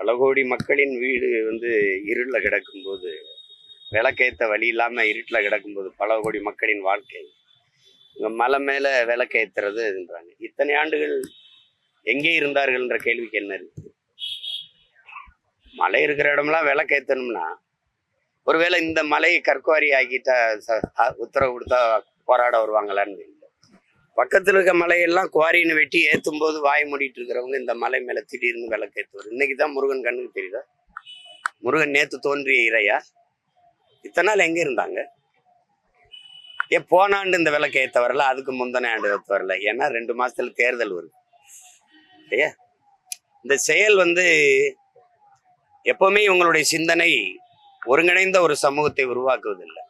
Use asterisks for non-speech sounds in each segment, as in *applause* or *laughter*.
பல கோடி மக்களின் வீடு வந்து இருளில் கிடக்கும்போது விளக்கேற்ற வழி இல்லாமல் இருட்டில் கிடக்கும்போது பல கோடி மக்களின் வாழ்க்கை. இங்கே மலை மேலே விளக்கேற்றுறதுன்றாங்க இத்தனை ஆண்டுகள் எங்கே இருந்தார்கள்ன்ற கேள்விக்கு என்ன இருக்கு? மலை இருக்கிற இடம்லாம் விளக்கேற்றணும்னா ஒருவேளை இந்த மலையை கற்குவாரி ஆக்கிட்டா ச- உத்தரவு கொடுத்தா போராட வருவாங்களான்னு பக்கத்தில் இருக்க மலையெல்லாம் குவாரின்னு வெட்டி ஏற்றும் போது வாய் மூடிட்டு இருக்கிறவங்க இந்த மலை மேலே திடீர்னு விளக்கேற்றுவார் இன்னைக்கு தான் முருகன் கண்ணுக்கு தெரியுதா? முருகன் நேத்து தோன்றிய இறையா? இத்தனை நாள் எங்க இருந்தாங்க? ஏ போன ஆண்டு இந்த விளக்கு ஏத்த வரல அதுக்கு முந்தின ஆண்டு ஏற்ற வரல ஏன்னா ரெண்டு மாசத்துல தேர்தல் வருது. இல்லையா? இந்த செயல் வந்து எப்பவுமே இவங்களுடைய சிந்தனை ஒருங்கிணைந்த ஒரு சமூகத்தை உருவாக்குவதில்லை.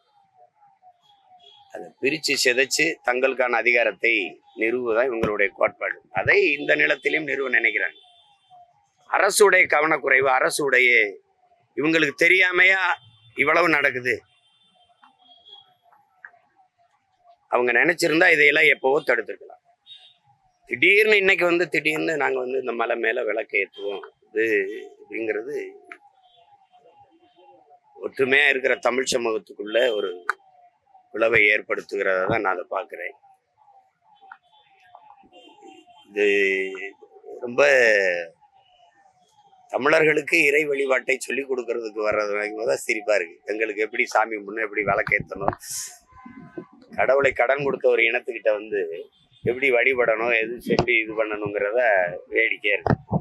அதை பிரிச்சு சிதைச்சு தங்களுக்கான அதிகாரத்தை நிறுவுதான் இவங்களுடைய கோட்பாடு. அதை இந்த நிலத்திலையும் நிறுவ நினைக்கிறாங்க. அரசுடைய கவனக்குறைவு அரசுடைய இவங்களுக்கு தெரியாமையா இவ்வளவு நடக்குது? அவங்க நினைச்சிருந்தா இதையெல்லாம் எப்பவோ தடுத்துருக்கலாம். திடீர்னு இன்னைக்கு வந்து திடீர்னு நாங்க வந்து இந்த மலை மேல விளக்கு ஏற்றுவோம் இது அப்படிங்கிறது ஒற்றுமையா இருக்கிற தமிழ் சமூகத்துக்குள்ள ஒரு பிளவை ஏற்படுத்துகிறத தான் நான் அதை பார்க்குறேன். இது ரொம்ப தமிழர்களுக்கு இறை வழிபாட்டை சொல்லிக் கொடுக்கறதுக்கு வர்றது வரைக்கும் தான் சிரிப்பாக இருக்குது எங்களுக்கு எப்படி சாமி முன்னே எப்படி விளக்கேற்றணும்? கடவுளை கடன் கொடுத்த ஒரு இனத்துக்கிட்ட வந்து எப்படி வழிபடணும்? எது எப்படி இது பண்ணணுங்கிறத வேடிக்கையாக இருக்குது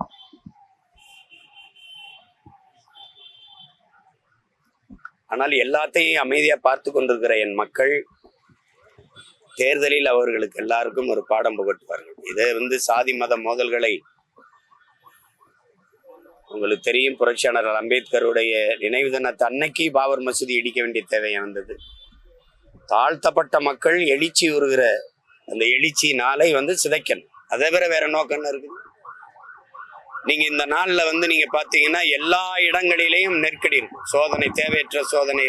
ஆனால் எல்லாத்தையும் அமைதியா பார்த்து கொண்டிருக்கிற என் மக்கள் தேர்தலில் அவர்களுக்கு எல்லாருக்கும் ஒரு பாடம் புகட்டுவார்கள். இதை வந்து சாதி மத மோதல்களை உங்களுக்கு தெரியும் புரட்சியாளர் அம்பேத்கருடைய நினைவு தினத்தை அன்னைக்கு பாபர் மசூதி இடிக்க வேண்டிய தேவை வந்தது. தாழ்த்தப்பட்ட மக்கள் எழுச்சி உருகிற அந்த எழுச்சி நாளை வந்து சிதைக்கணும். அதை விட வேற நோக்கம் இருக்குது? நீங்க இந்த நாள்ல வந்து நீங்க பாத்தீங்கன்னா எல்லா இடங்களிலேயும் நெருக்கடி இருக்கும். சோதனை தேவையற்ற சோதனை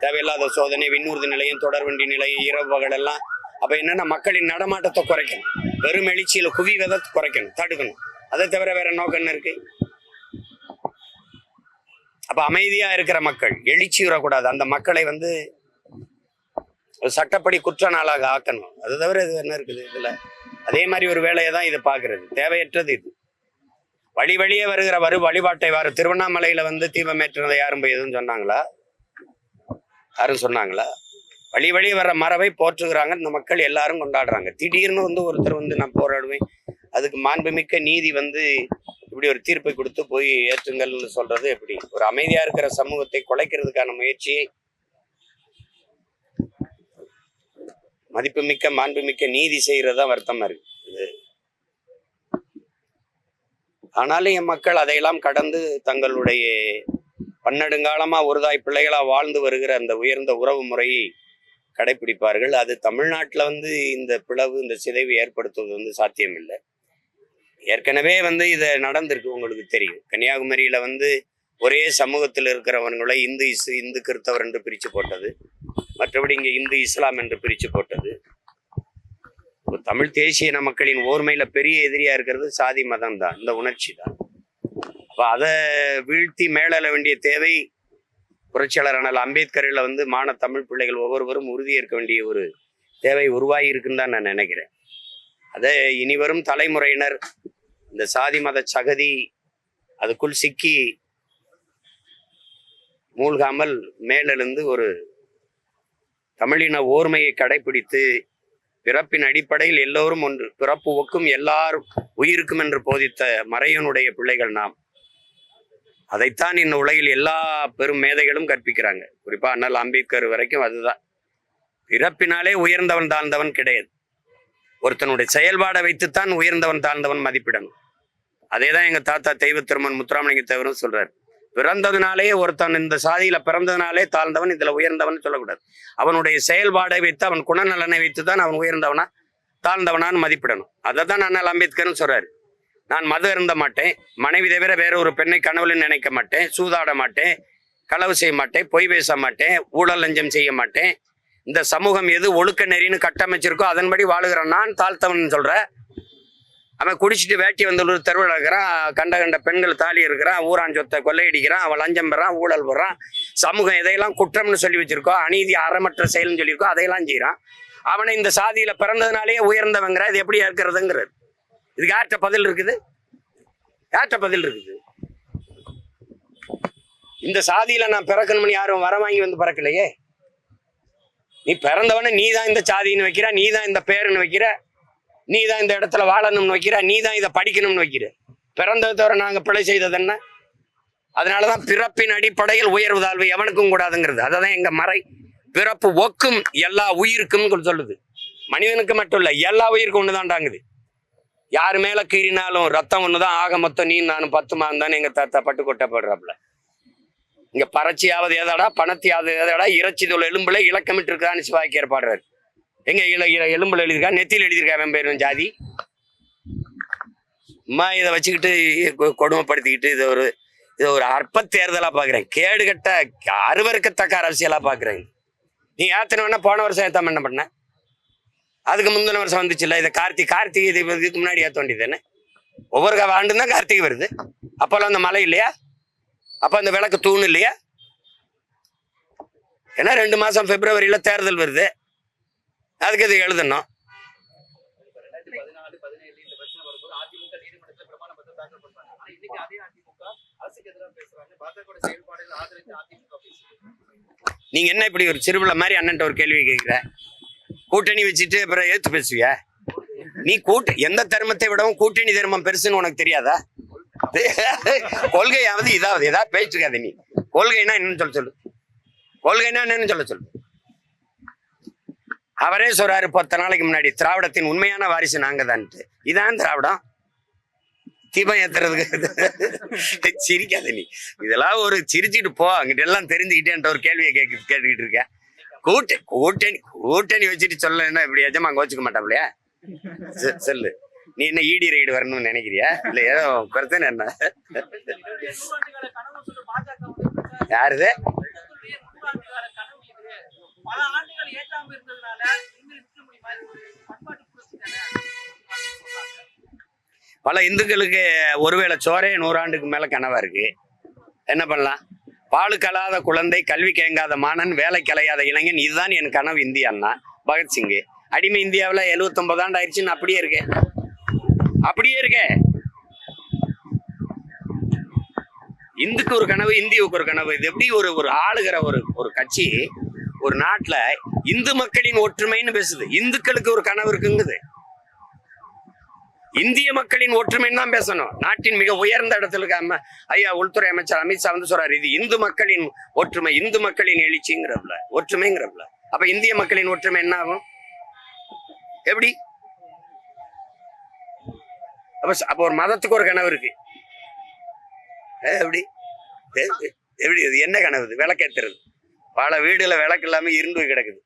தேவையில்லாத சோதனை விண்ணூர்தி நிலையம் தொடர்வண்டி நிலையம் இரவு பகல் எல்லாம். அப்ப என்னன்னா மக்களின் நடமாட்டத்தை குறைக்கணும். வெறும் எழுச்சியில குவிவதை குறைக்கணும் தடுக்கணும். அதை தவிர வேற நோக்கம் என்ன இருக்கு? அப்ப அமைதியா இருக்கிற மக்கள் எழுச்சி வரக்கூடாது. அந்த மக்களை வந்து ஒரு சட்டப்படி குற்ற நாளாக ஆக்கணும். அது தவிர இது என்ன இருக்குது இதுல? அதே மாதிரி ஒரு வேலையை தான் இது பாக்குறது. தேவையற்றது இது. வழி வழியே வருகிற வரு வழிபாட்டை வாரு. திருவண்ணாமலையில வந்து தீபமேற்றினதை யாரும் போய் எதுவும் சொன்னாங்களா? யாரும் சொன்னாங்களா? வழி வழியே வர்ற மரபை போற்றுகிறாங்க. இந்த மக்கள் எல்லாரும் கொண்டாடுறாங்க. திடீர்னு வந்து ஒருத்தர் வந்து நான் போராடுவேன். அதுக்கு மாண்புமிக்க நீதி வந்து இப்படி ஒரு தீர்ப்பை கொடுத்து போய் ஏற்றுங்கள்னு சொல்றது எப்படி? ஒரு அமைதியா இருக்கிற சமூகத்தை குலைக்கிறதுக்கான முயற்சியை மதிப்புமிக்க மாண்புமிக்க நீதி செய்யறதா வருத்தமா இருக்கு. இது ஆனாலும் என் மக்கள் அதையெல்லாம் கடந்து தங்களுடைய பன்னெடுங்காலமா ஒருதாய் பிள்ளைகளா வாழ்ந்து வருகிற அந்த உயர்ந்த உறவு முறையை கடைபிடிப்பார்கள் அது தமிழ்நாட்டில் வந்து இந்த பிளவு இந்த சிதைவு ஏற்படுத்துவது வந்து சாத்தியமில்லை. ஏற்கனவே வந்து இதை நடந்திருக்கு உங்களுக்கு தெரியும். கன்னியாகுமரியில வந்து ஒரே சமூகத்தில் இருக்கிறவங்களை இந்து இஸ் இந்து கிறிஸ்தவர் என்று பிரித்து போட்டது. மற்றபடி இங்கே இந்து இஸ்லாம் என்று பிரித்து போட்டது. தமிழ் தேசிய இன மக்களின் ஓர்மையில பெரிய எதிரியா இருக்கிறது சாதி மதம் தான் இந்த உணர்ச்சி தான் அப்போ அதை வீழ்த்தி மேலெழ வேண்டிய தேவை புரட்சியாளர் ஆனால் அம்பேத்கரில் வந்து மான தமிழ் பிள்ளைகள் ஒவ்வொருவரும் உறுதியேற்க வேண்டிய ஒரு தேவை உருவாகி இருக்குன்னு தான் நான் நினைக்கிறேன். அதை இனி வரும் தலைமுறையினர் இந்த சாதி மத சகதி அதுக்குள் சிக்கி மூழ்காமல் மேலெழுந்து ஒரு தமிழின ஓர்மையை கடைபிடித்து பிறப்பின் அடிப்படையில் எல்லோரும் ஒன்று. பிறப்பு ஒக்கும் எல்லாரும் உயிருக்கும் என்று போதித்த மறையனுடைய பிள்ளைகள் நாம். அதைத்தான் இந்த உலகில் எல்லா பெரும் மேதைகளும் கற்பிக்கிறாங்க. குறிப்பா அண்ணல் அம்பேத்கர் வரைக்கும் அதுதான். பிறப்பினாலே உயர்ந்தவன் தாழ்ந்தவன் கிடையாது. ஒருத்தனுடைய செயல்பாடை வைத்துத்தான் உயர்ந்தவன் தாழ்ந்தவன் மதிப்பிடணும். அதே தான் எங்க தாத்தா தெய்வ திருமன் முத்துராமலிங்க தேவரும் சொல்றாரு. பிறந்ததுனாலே ஒருத்தன் இந்த சாதியில பிறந்ததுனாலே தாழ்ந்தவன் இதுல உயர்ந்தவன் சொல்லக்கூடாது. அவனுடைய செயல்பாடை வைத்து அவன் குணநலனை வைத்து தான் அவன் உயர்ந்தவனா தாழ்ந்தவனான்னு மதிப்பிடணும். அதை தான் அண்ணல் அம்பேத்கர்னு சொல்றாரு. நான் மது அருந்த மாட்டேன். மனைவி தவிர வேற ஒரு பெண்ணை கனவுல நினைக்க மாட்டேன். சூதாட மாட்டேன். களவு செய்ய மாட்டேன். பொய் பேச மாட்டேன். ஊழல் லஞ்சம் செய்ய மாட்டேன். இந்த சமூகம் எது ஒழுக்க நெறின்னு கட்டமைச்சிருக்கோ அதன்படி வாழுகிற நான் தாழ்த்தவன் சொல்ற அவன் குடிச்சிட்டு வேட்டி வந்து தெருவில் இருக்கிறான் கண்ட கண்ட பெண்கள் தாலி இருக்கிறான் ஊரான் சொத்தை கொள்ளையடிக்கிறான் அவன் லஞ்சம் பெறான் ஊழல் பெறான். சமூகம் இதையெல்லாம் குற்றம்னு சொல்லி வச்சிருக்கோம் அநீதி அறமற்ற செயல்னு சொல்லியிருக்கோம் அதையெல்லாம் செய்கிறான் அவனை இந்த சாதியில் பிறந்ததுனாலேயே உயர்ந்தவங்கிற இது எப்படி இருக்கிறதுங்கிறது இதுக்கு யார்கிட்ட பதில் இருக்குது? யார்கிட்ட பதில் இருக்குது? இந்த சாதியில நான் பிறக்கணும்னு யாரும் வர வாங்கி வந்து பிறக்கலையே? நீ பிறந்தவன நீ தான் இந்த சாதின்னு வைக்கிற நீ தான் இந்த பேருன்னு வைக்கிற நீ தான் இந்த இடத்துல வாழணும்னு வைக்கிற நீ தான் இதை படிக்கணும்னு வைக்கிற. பிறந்ததை தவிர நாங்க பிழை செய்தது என்ன? அதனாலதான் பிறப்பின் அடிப்படையில் உயர்வு தாழ்வு எவனுக்கும் கூடாதுங்கிறது. அததான் எங்க மறை. பிறப்பு ஒக்கும் எல்லா உயிருக்கும் சொல்லுது. மனிதனுக்கு மட்டும் இல்ல எல்லா உயிருக்கும் ஒண்ணுதான்டாங்குது யார் மேல கீறினாலும் ரத்தம் ஒண்ணுதான் ஆக மொத்தம் நீ நானும் பத்துமா தானே எங்க தாத்தா பட்டு கொட்டப்படுறாப்புல இங்க பறச்சியாவது எதடா பணத்தியாவது எதாடா இறைச்சி தொழில் எலும்புல இலக்கமிட்டு இருக்கான்னு சிவாக்கியர் ஏற்பாடுறாரு எங்க இல இல எலும்புல எழுதியிருக்கா? நெத்தியில் எழுதியிருக்கா அவன் பேரும் ஜாதி? அம்மா இதை வச்சுக்கிட்டு கொ- கொடுமைப்படுத்திக்கிட்டு இது ஒரு இது ஒரு அற்ப தேர்தலாக பார்க்குறேன் கேடு கட்ட அருவருக்கத்தக்க அரசியலாக பார்க்குறேங்க நீ ஏத்தனவனா போன வருஷம் ஏத்தாம என்ன பண்ண? அதுக்கு முந்தின வருஷம் வந்துச்சுல்ல இதை கார்த்திகை கார்த்திகை இது இதுக்கு முன்னாடி ஏற்ற வேண்டியது தானே ஒவ்வொரு க- ஆண்டும் தான் கார்த்திகை வருது. அப்போல்லாம் அந்த மழை இல்லையா? அப்போ அந்த விளக்கு தூண் இல்லையா? ஏன்னா ரெண்டு மாதம் பிப்ரவரியில் தேர்தல் வருது. அதுக்கு இது எழுதணும்? நீங்க என்ன இப்படி ஒரு சிறுபிள்ளை மாதிரி அண்ணன்ட்ட ஒரு கேள்வி கேட்குற கூட்டணி வச்சுட்டு அப்புறம் ஏத்து பேசுவிய? நீ கூட்டு எந்த தர்மத்தை விடவும் கூட்டணி தர்மம் பெருசுன்னு உனக்கு தெரியாதா? கொள்கையாவது இதாவது ஏதாவது பேச்சுக்காத நீ. கொள்கைனா என்னன்னு சொல்ல சொல்லு. கொள்கைனா என்னன்னு சொல்ல சொல்லு. அவரே சொல்றாரு பத்து நாளைக்கு முன்னாடி திராவிடத்தின் உண்மையான வாரிசு நாங்க தான்ட்டு இதான் திராவிடம். தீபம் ஏத்துறதுக்கு *laughs* சிரிக்காத நீ. இதெல்லாம் ஒரு சிரிச்சுட்டு போ அங்கிட்ட எல்லாம் தெரிஞ்சுக்கிட்டேன்ற ஒரு கேள்வியை கேட்க கேட்டுக்கிட்டு இருக்க. கூட்ட கூட்டணி கூட்டணி வச்சுட்டு சொல்லலைன்னா இப்படி எஜமா கோச்சுக்க மாட்டாப்லையா சொல்லு. நீ என்ன ஈடி ரைடு வரணும்னு நினைக்கிறியா? இல்ல ஏதோ பிரச்சனை என்ன? யாருது இந்துக்களுடைய நூறாண்டுகால கனவு இது பல ஆண்டுகள் ஏற்றாம இருந்ததுனால பல இந்துக்களுக்கு ஒருவேளை சோரே நூறாண்டுக்கு மேல கனவா இருக்கு. என்ன பண்ணலாம்? பாலு கலாத குழந்தை கல்வி கேங்காத மாணன் வேலை கலையாத இளைஞன் இதுதான் என் கனவு இந்தியான்னா பகத்சிங்கு அடிமை இந்தியாவில் எழுவத்தொன்பது ஆண்டு ஆயிடுச்சுன்னு அப்படியே இருக்கேன் அப்படியே இருக்கேன் இந்துக்கு ஒரு கனவு இந்தியாவுக்கு ஒரு கனவு. இது எப்படி ஒரு ஒரு ஆளுகிற ஒரு ஒரு கட்சி ஒரு நாட்டுல இந்து மக்களின் ஒற்றுமைன்னு பேசுது. இந்துக்களுக்கு ஒரு கனவு இருக்குங்குது. இந்திய மக்களின் ஒற்றுமைன்னு தான் பேசணும். நாட்டின் மிக உயர்ந்த இடத்துல இருக்க அம்ம ஐயா உள்துறை அமைச்சர் அமித்ஷா வந்து சொல்றாரு இது இந்து மக்களின் ஒற்றுமை இந்து மக்களின் எழுச்சிங்கிறப்பல ஒற்றுமைங்கிறப்பல அப்ப இந்திய மக்களின் ஒற்றுமை என்ன ஆகும் எப்படி? அப்ப அப்ப ஒரு மதத்துக்கு ஒரு கனவு இருக்கு. எப்படி? எப்படி? இது என்ன கனவு விளக்கேத்துறது. பல வீடுல விளக்கு இல்லாம இருண்டு கிடக்குது.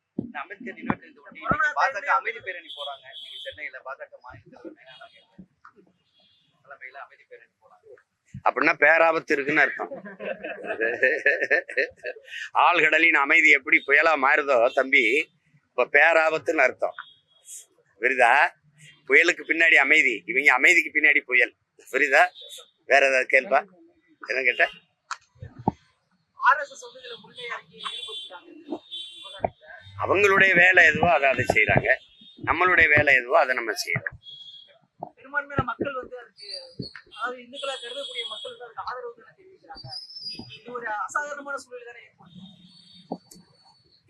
பாஜக அமைதி பேரணி போறாங்க. சென்னையில பாஜக மாநில தலைமையில அமைதி பேரணி போறாங்க. அப்படின்னா பேராபத்து இருக்குன்னு அர்த்தம். ஆழ்கடலின் அமைதி எப்படி புயலா மாறுதோ தம்பி இப்ப பேராபத்துன்னு அர்த்தம். புரியுதா? புயலுக்கு பின்னாடி அமைதி இவங்க அமைதிக்கு பின்னாடி புயல். புரியுதா? வேற ஏதாவது கேள்பா என்ன கேட்ட ஆர்எஸ்எஸ் வந்து இதுல முழுமையாக்கி ஈடுபட்டுட்டாங்க இந்த விவகாரத்துல. அவங்களுடைய வேலை எதுவோ அதை அதை செய்றாங்க. நம்மளுடைய வேலை எதுவோ அதை நம்ம செய்யறோம்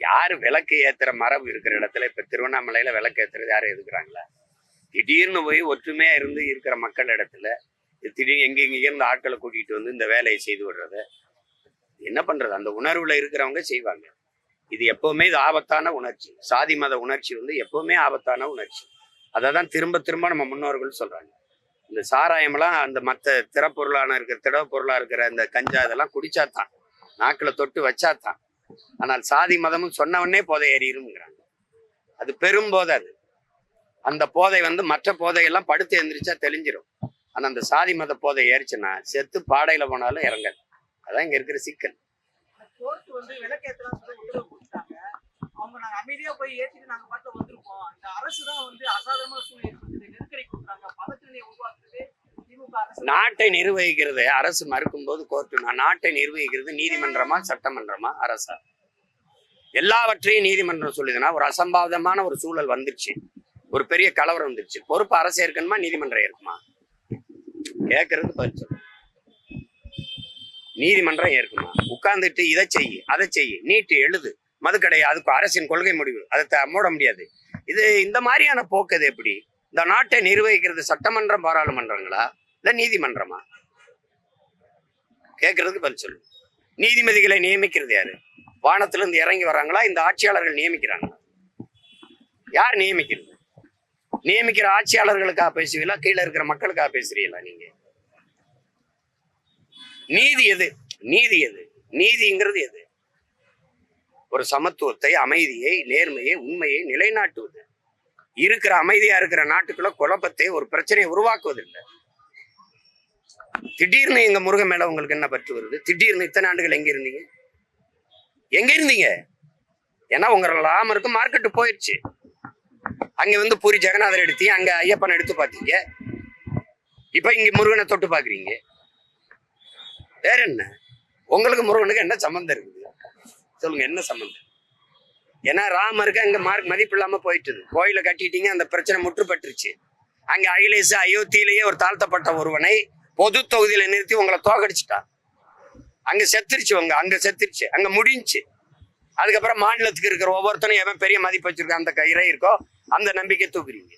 யாரு விளக்கு ஏத்துற மரபு இருக்கிற இடத்துல இப்ப திருவண்ணாமலையில விளக்கு ஏத்துறது யாரும் எதுக்குறாங்களா? திடீர்னு போய் ஒற்றுமையா இருந்து இருக்கிற மக்கள் இடத்துல திடீர்னு எங்க எங்க இருந்து ஆட்களை கூட்டிட்டு வந்து இந்த வேலையை செய்து விடுறது என்ன பண்றது? அந்த உணர்வுல இருக்கிறவங்க செய்வாங்க. இது எப்பவுமே இது ஆபத்தான உணர்ச்சி. சாதி மத உணர்ச்சி வந்து எப்பவுமே ஆபத்தான உணர்ச்சி. அதை தான் திரும்ப திரும்ப நம்ம முன்னோர்கள் சொல்றாங்க. இந்த சாராயமெல்லாம் அந்த மற்ற திறப்பொருளான இருக்கிற திடவ பொருளா இருக்கிற அந்த கஞ்சா இதெல்லாம் குடிச்சாதான் நாக்குல தொட்டு வச்சாதான் ஆனால் சாதி மதமும் சொன்ன உடனே போதை ஏறிடுங்கிறாங்க அது பெரும் போதை அது. அந்த போதை வந்து மற்ற போதையெல்லாம் படுத்து எந்திரிச்சா தெளிஞ்சிடும் ஆனா அந்த சாதி மத போதை ஏறிச்சுன்னா செத்து பாடையில போனாலும் இறங்காது. அதான் இங்க இருக்கிற சிக்கல். கோர்ட் வந்து விளக்கேற்றலாம் சொல்லி உத்தரவு கொடுத்தாங்க. அவங்க நாங்க அமைதியா போய் ஏத்திட்டு நாங்க பாட்டுல வந்திருப்போம் இந்த அரசு தான் வந்து அசாதாரணமான சூழ்நிலை ஏற்படுத்துது நெருக்கடி கொடுக்குறாங்க. பதற்றத்தை உருவாக்குறது நாட்டை நிர்வகிக்கிறது அரசு மறுக்கும் போது கோர்ட்டு நாட்டை நிர்வகிக்கிறது நீதிமன்றமா சட்டமன்றமா? அரசா? எல்லாவற்றையும் நீதிமன்றம் சொல்லுதுன்னா ஒரு அசம்பாவிதமான ஒரு சூழல் வந்துருச்சு. ஒரு பெரிய கலவரம் வந்துருச்சு. பொறுப்பு அரசு இருக்கணுமா நீதிமன்றம் இருக்குமா கேட்கறது பதில் நீதிமன்றம் ஏற்குமா? உட்கார்ந்துட்டு இதை செய் அதை செய் நீட்டு எழுது. மதுக்கடை அதுக்கு அரசின் கொள்கை முடிவு. அதை மூட முடியாது. இது இந்த மாதிரியான போக்கு அது எப்படி? இந்த நாட்டை நிர்வகிக்கிறது சட்டமன்றம் பாராளுமன்றங்களா? இல்ல நீதிமன்றமா? கேட்கறதுக்கு பதில் சொல்லு. நீதிபதிகளை நியமிக்கிறது யாரு? வானத்துல இருந்து இறங்கி வராங்களா இந்த ஆட்சியாளர்கள் நியமிக்கிறாங்களா? யார் நியமிக்கிறது? நியமிக்கிற ஆட்சியாளர்களுக்காக பேசுவீங்களா? கீழே இருக்கிற மக்களுக்காக பேசுறீங்களா நீங்க? நீதி எது? நீதி எது? நீதிங்கிறது எது? ஒரு சமத்துவத்தை அமைதியை நேர்மையை உண்மையை நிலைநாட்டுவது. இருக்கிற அமைதியா இருக்கிற நாட்டுக்குள்ள குழப்பத்தை ஒரு பிரச்சனையை உருவாக்குவதில்லை. திடீர்னு எங்க முருகன் மேல உங்களுக்கு என்ன பற்று வருது? திடீர்னு இத்தனை ஆண்டுகள் எங்க இருந்தீங்க? எங்க இருந்தீங்க? ஏன்னா உங்க ராமருக்கு மார்க்கெட்டு போயிடுச்சு அங்க வந்து பூரி ஜெகநாதர் எடுத்தீங்க அங்க ஐயப்பன் எடுத்து பார்த்தீங்க. இப்ப இங்க முருகனை தொட்டு பாக்குறீங்க வேற என்ன? உங்களுக்கு முருகனுக்கு என்ன சம்மந்தம் இருக்குது? சொல்லுங்க என்ன சம்மந்தம் ஏன்னா ராமருக்கு அங்க மார்க் மதிப்பு இல்லாம போயிட்டுது. கோயிலை கட்டிட்டீங்க அந்த பிரச்சனை முற்றுப்பட்டுருச்சு. அங்க அகிலேஷ் அயோத்தியிலேயே ஒரு தாழ்த்தப்பட்ட ஒருவனை பொது தொகுதியில நிறுத்தி உங்களை தோக்கடிச்சிட்டான் அங்க செத்துருச்சு உங்க அங்க செத்துருச்சு அங்க முடிஞ்சுச்சு அதுக்கப்புறம் மாநிலத்துக்கு இருக்கிற ஒவ்வொருத்தனும் எவன் பெரிய மதிப்பு வச்சிருக்க அந்த இறை இருக்கோ அந்த நம்பிக்கை தூக்குறீங்க.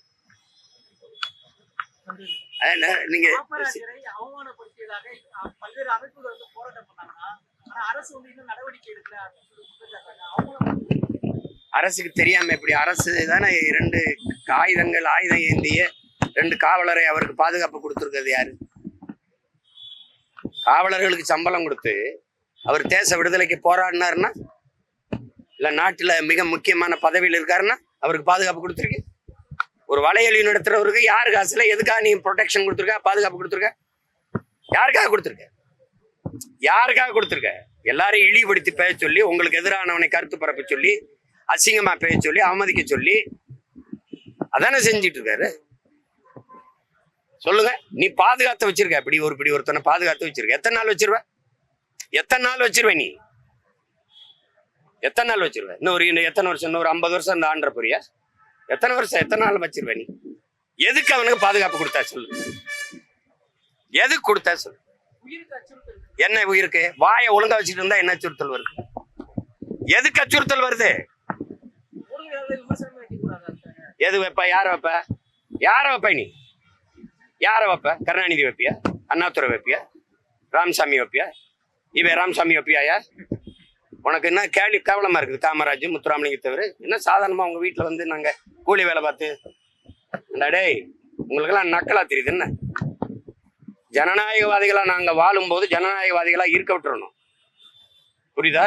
நீங்க அரசுக்கு தெரியாம இப்படி அரசு தானே இரண்டு ஆயுதங்கள் ஆயுதம் ஏந்திய ரெண்டு காவலரை அவருக்கு பாதுகாப்பு கொடுத்துருக்கிறது யாரு? காவலர்களுக்கு சம்பளம் கொடுத்து அவர் தேச விடுதலைக்கு போராடினாருன்னா? இல்ல நாட்டுல மிக முக்கியமான பதவியில் இருக்காருன்னா அவருக்கு பாதுகாப்பு கொடுத்துருக்கு ஒரு வலையொலி நடத்துறவருக்கு யாரு காசுல எதுக்காக நீ ப்ரொடெக்ஷன் கொடுத்துருக்க? பாதுகாப்பு கொடுத்துருக்க? யாருக்காக கொடுத்துருக்க? யாருக்காக கொடுத்துருக்க? எல்லாரையும் இழிவுபடுத்தி பேச சொல்லி உங்களுக்கு எதிரானவனை கருத்து பரப்ப சொல்லி அசிங்கமா பேச சொல்லி அவமதிக்க சொல்லி அதானே செஞ்சிட்டு இருக்காரு? சொல்லுங்க. நீ பாதுகாத்து வச்சிருக்க. இப்படி ஒரு இப்படி ஒருத்தனை பாதுகாத்து வச்சிருக்க. எத்தனை நாள் வச்சிருவ? எத்தனை நாள் வச்சிருவ நீ? எத்தனை நாள் வச்சிருவ? இன்னும் ஒரு இன்னும் எத்தனை வருஷம்? இன்னும் ஒரு ஐம்பது வருஷம் இந்த ஆண்ட போறியா? எத்தனை வருஷம் எத்தனை நாள் வச்சிருவ நீ? எதுக்கு அவனுக்கு பாதுகாப்பு கொடுத்தா சொல்லு? எதுக்கு கொடுத்தா சொல்லு? உயிருக்கு அச்சுறுத்தல் என்ன உயிருக்கு? வாயை ஒழுங்கா வச்சுட்டு இருந்தா என்ன அச்சுறுத்தல் வருது? எதுக்கு அச்சுறுத்தல் வருது? எது வைப்ப? யார வைப்ப? யார வைப்ப நீ? யார வைப்ப? கருணாநிதி வைப்பியா? அண்ணாதுரை வைப்பியா? ராமசாமி வைப்பியா? இவை ராமசாமி வைப்பியாயா உனக்கு என்ன கேள்வி கேவலமா இருக்குது காமராஜ் முத்துராமலிங்க தவிர? என்ன சாதாரணமா உங்க வீட்டுல வந்து நாங்க கூலி வேலை பார்த்து டேய் உங்களுக்கெல்லாம் நக்கலா தெரியுது என்ன? ஜனநாயகவாதிகளாக நாங்க வாழும்போது ஜனநாயகவாதிகளா இருக்க விட்டுறணும். புரியுதா?